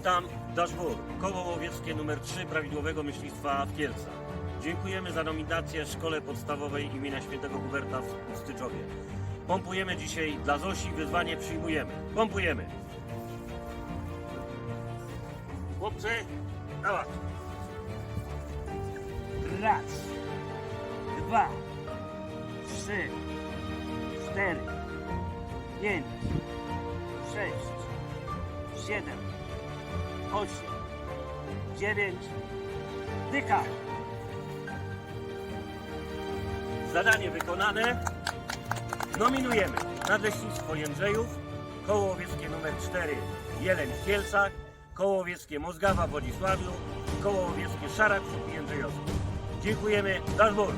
Witam, Daszbur, koło łowieckie numer 3 prawidłowego myślistwa w Kielcach. Dziękujemy za nominację Szkole Podstawowej imienia Świętego Huberta w Styczowie. Pompujemy dzisiaj dla Zosi, wyzwanie przyjmujemy. Pompujemy. Chłopcy, dawaj. Raz, dwa, trzy, cztery, pięć, sześć, siedem, osiem, dziewięć, dycha. Zadanie wykonane. Nominujemy Nadleśnictwo Jędrzejów, Koło Łowieckie nr 4 Jeleń w Kielcach, Koło Łowieckie Mozgawa w Wodzisławiu i Koło Łowieckie Szarak w Jędrzejowskim. Dziękujemy. Daszbur.